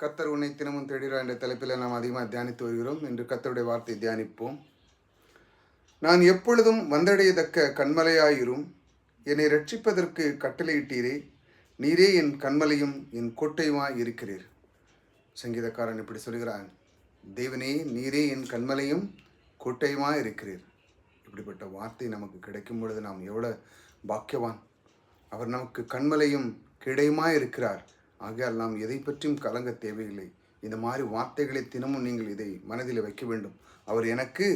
கத்தர் உன்னை தினமும் தேடுகிறார் என்ற தலைப்பில் நாம் அதிகமாக தியானித்து வருகிறோம். என்று கத்தருடைய வார்த்தை தியானிப்போம். நான் எப்பொழுதும் வந்தடையத்தக்க கண்மலையாயிரும் என்னை ரட்சிப்பதற்கு கட்டளையிட்டீரே. நீரே என் கண்மலையும் என் கோட்டையுமாய் இருக்கிறீர். சங்கீதக்காரன் இப்படி சொல்கிறான். தேவனே நீரே என் கண்மலையும் கோட்டையுமாய் இருக்கிறீர். இப்படிப்பட்ட வார்த்தை நமக்கு கிடைக்கும் பொழுது நாம் எவ்வளோ பாக்கியவான். அவர் நமக்கு கண்மலையும் கிடையுமாய் இருக்கிறார். ஆகையால் நாம் எதை பற்றியும் கலங்க தேவையில்லை. இந்த மாதிரி வார்த்தைகளை தினமும் நீங்கள் இதை மனதில் வைக்க வேண்டும். அவர் எனக்கு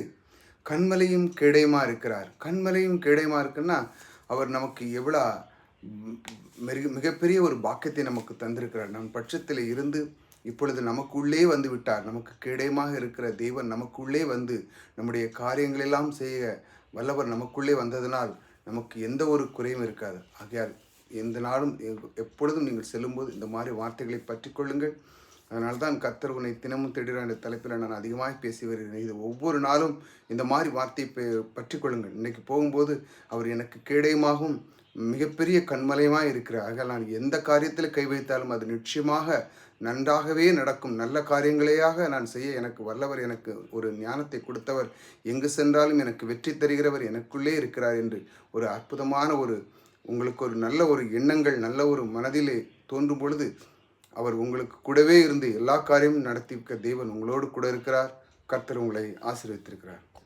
கண்மலையும் கேடயமா இருக்கிறார். கண்மலையும் கேடயமா இருக்குன்னா அவர் நமக்கு எவ்வளோ மிக மிகப்பெரிய ஒரு பாக்கியத்தை நமக்கு தந்திருக்கிறார். நம் பட்சத்தில் இருந்து இப்பொழுது நமக்குள்ளே வந்து விட்டார். நமக்கு கேடயமாக இருக்கிற தெய்வன் நமக்குள்ளே வந்து நம்முடைய காரியங்களெல்லாம் செய்ய வல்லவர் நமக்குள்ளே வந்ததனால் நமக்கு எந்த ஒரு குறையும் இருக்காது. ஆகையால் எந்த நாளும் எப்பொழுதும் நீங்கள் செல்லும்போது இந்த மாதிரி வார்த்தைகளை பற்றி கொள்ளுங்கள். அதனால தான் கத்தர் உன்னை தினமும் திடீரென என்ற தலைப்பில் நான் அதிகமாக பேசி வருகிறேன். இது ஒவ்வொரு நாளும் இந்த மாதிரி வார்த்தையை பற்றி கொள்ளுங்கள். இன்றைக்கி போகும்போது அவர் எனக்கு கேடயமாகவும் மிகப்பெரிய கண்மலையமாக இருக்கிறார். ஆக நான் எந்த காரியத்தில் கை வைத்தாலும் அது நிச்சயமாக நன்றாகவே நடக்கும். நல்ல காரியங்களையாக நான் செய்ய எனக்கு வல்லவர் எனக்கு ஒரு ஞானத்தை கொடுத்தவர். எங்கு சென்றாலும் எனக்கு வெற்றி தருகிறவர் எனக்குள்ளே இருக்கிறார் என்று ஒரு அற்புதமான ஒரு உங்களுக்கு ஒரு நல்ல ஒரு எண்ணங்கள் நல்ல ஒரு மனதிலே தோன்றும் பொழுது அவர் உங்களுக்கு கூடவே இருந்து எல்லா காரியமும் நடத்தி வைக்க தேவன் உங்களோடு கூட இருக்கிறார். கர்த்தர் உங்களை ஆசீர்வித்திருக்கிறார்